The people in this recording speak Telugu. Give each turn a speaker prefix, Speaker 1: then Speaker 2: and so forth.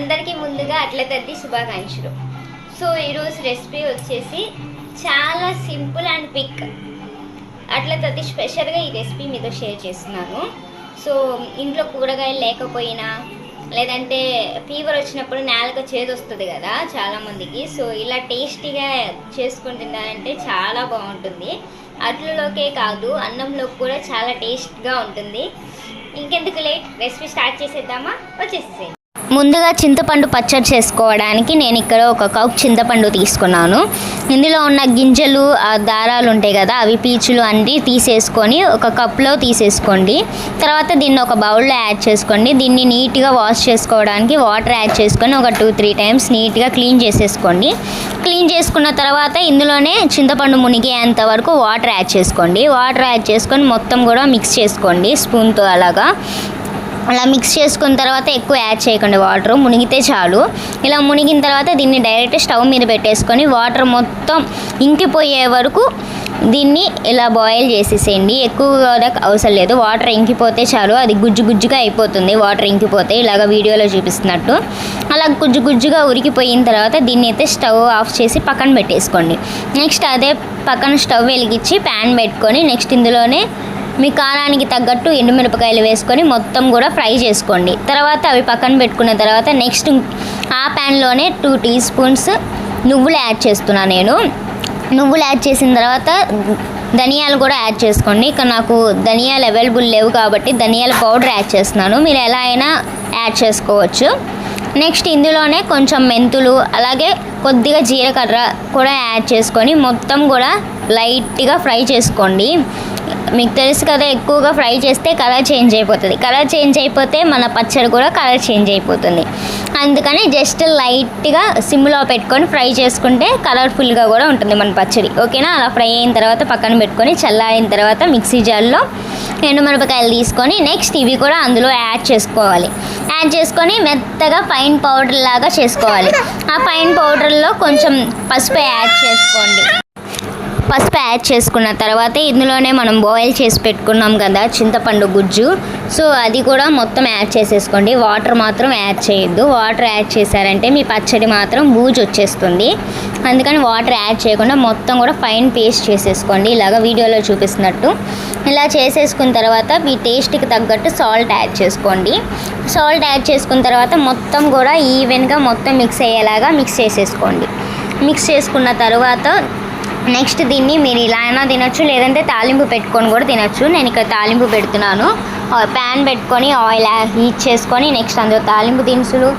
Speaker 1: అందరికీ ముందుగా అట్ల తద్ది శుభాకాంక్షలు. సో ఈరోజు రెసిపీ వచ్చేసి చాలా సింపుల్ అండ్ క్విక్. అట్ల తద్ది స్పెషల్గా ఈ రెసిపీ మీతో షేర్ చేస్తున్నాను. సో ఇంట్లో కూరగాయలు లేకపోయినా లేదంటే ఫీవర్ వచ్చినప్పుడు నేలకు చేదు వస్తుంది కదా చాలామందికి. సో ఇలా టేస్టీగా చేసుకొని తిన్నారంటే చాలా బాగుంటుంది. అట్లలోకే కాదు అన్నంలోకి కూడా చాలా టేస్ట్గా ఉంటుంది. ఇంకెందుకు లేట్? రెసిపీ స్టార్ట్ చేసేద్దామా? వచ్చేసేయండి ముందుగా చింతపండు పచ్చడి చేసుకోవడానికి నేను ఇక్కడ ఒక కప్ చింతపండు తీసుకున్నాను. ఇందులో ఉన్న గింజలు ఆ దారాలు ఉంటాయి కదా అవి పీచులు అన్నీ తీసేసుకొని ఒక కప్లో తీసేసుకోండి. తర్వాత దీన్ని ఒక బౌల్లో యాడ్ చేసుకోండి. దీన్ని నీట్గా వాష్ చేసుకోవడానికి వాటర్ యాడ్ చేసుకొని ఒక టూ త్రీ టైమ్స్ నీట్గా క్లీన్ చేసేసుకోండి. క్లీన్ చేసుకున్న తర్వాత ఇందులోనే చింతపండు మునిగేంత వరకు వాటర్ యాడ్ చేసుకోండి. వాటర్ యాడ్ చేసుకొని మొత్తం కూడా మిక్స్ చేసుకోండి స్పూన్తో అలాగా. అలా మిక్స్ చేసుకున్న తర్వాత ఎక్కువ యాడ్ చేయకండి వాటర్ మునిగితే చాలు. ఇలా మునిగిన తర్వాత దీన్ని డైరెక్ట్ స్టవ్ మీద పెట్టేసుకొని వాటర్ మొత్తం ఇంకిపోయే వరకు దీన్ని ఇలా బాయిల్ చేసేసేయండి. ఎక్కువ అవసరం లేదు. వాటర్ ఇంకిపోతే చాలు. అది గుజ్జు గుజ్జుగా అయిపోతుంది. వాటర్ ఇంకిపోతే ఇలాగ వీడియోలో చూపిస్తున్నట్టు. అలా గుజ్జు గుజ్జుగా ఉరికిపోయిన తర్వాత దీన్ని అయితే స్టవ్ ఆఫ్ చేసి పక్కన పెట్టేసుకోండి. నెక్స్ట్ అదే పక్కన స్టవ్ వెలిగించి ప్యాన్ పెట్టుకొని నెక్స్ట్ ఇందులోనే మీ కారానికి తగ్గట్టు ఎండుమిరపకాయలు వేసుకొని మొత్తం కూడా ఫ్రై చేసుకోండి. తర్వాత అవి పక్కన పెట్టుకున్న తర్వాత నెక్స్ట్ ఆ ప్యాన్లోనే టూ టీ స్పూన్స్ నువ్వులు యాడ్ చేస్తున్నాను నేను. నువ్వులు యాడ్ చేసిన తర్వాత ధనియాలు కూడా యాడ్ చేసుకోండి. ఇక నాకు ధనియాలు అవైలబుల్ లేవు కాబట్టి ధనియాల పౌడర్ యాడ్ చేస్తున్నాను. మీరు ఎలా అయినా యాడ్ చేసుకోవచ్చు. నెక్స్ట్ ఇందులోనే కొంచెం మెంతులు అలాగే కొద్దిగా జీలకర్ర కూడా యాడ్ చేసుకొని మొత్తం కూడా లైట్గా ఫ్రై చేసుకోండి. మీకు తెలుసు కదా ఎక్కువగా ఫ్రై చేస్తే కలర్ చేంజ్ అయిపోతుంది. కలర్ చేంజ్ అయిపోతే మన పచ్చడి కూడా కలర్ చేంజ్ అయిపోతుంది. అందుకని జస్ట్ లైట్గా సిమ్లో పెట్టుకొని ఫ్రై చేసుకుంటే కలర్ఫుల్గా కూడా ఉంటుంది మన పచ్చడి. ఓకేనా? అలా ఫ్రై అయిన తర్వాత పక్కన పెట్టుకొని చల్లారిన తర్వాత మిక్సీ జార్లో ఎండుమిరపకాయలు తీసుకొని నెక్స్ట్ ఇవి కూడా అందులో యాడ్ చేసుకోవాలి. యాడ్ చేసుకొని మెత్తగా ఫైన్ పౌడర్ లాగా చేసుకోవాలి. ఆ ఫైన్ పౌడర్లో కొంచెం పసుపు యాడ్ చేసుకోండి. పసుపు యాడ్ చేసుకున్న తర్వాత ఇందులోనే మనం బాయిల్ చేసి పెట్టుకున్నాం కదా చింతపండు గుజ్జు. సో అది కూడా మొత్తం యాడ్ చేసేసుకోండి. వాటర్ మాత్రం యాడ్ చేయొద్దు. వాటర్ యాడ్ చేశారంటే మీ పచ్చడి మాత్రం బూజు వచ్చేస్తుంది. అందుకని వాటర్ యాడ్ చేయకుండా మొత్తం కూడా ఫైన్ పేస్ట్ చేసేసుకోండి. ఇలాగ వీడియోలో చూపిస్తున్నట్టు. ఇలా చేసేసుకున్న తర్వాత మీ టేస్ట్కి తగ్గట్టు సాల్ట్ యాడ్ చేసుకోండి. సాల్ట్ యాడ్ చేసుకున్న తర్వాత మొత్తం కూడా ఈవెన్గా మొత్తం మిక్స్ అయ్యేలాగా మిక్స్ చేసేసుకోండి. మిక్స్ చేసుకున్న తర్వాత నెక్స్ట్ దీన్ని మీరు ఇలా అయినా తినొచ్చు లేదంటే తాలింపు పెట్టుకొని కూడా తినొచ్చు. నేను ఇక్కడ తాలింపు పెడుతున్నాను. ప్యాన్ పెట్టుకొని ఆయిల్ హీట్ చేసుకొని నెక్స్ట్ అందులో తాలింపు దినుసులు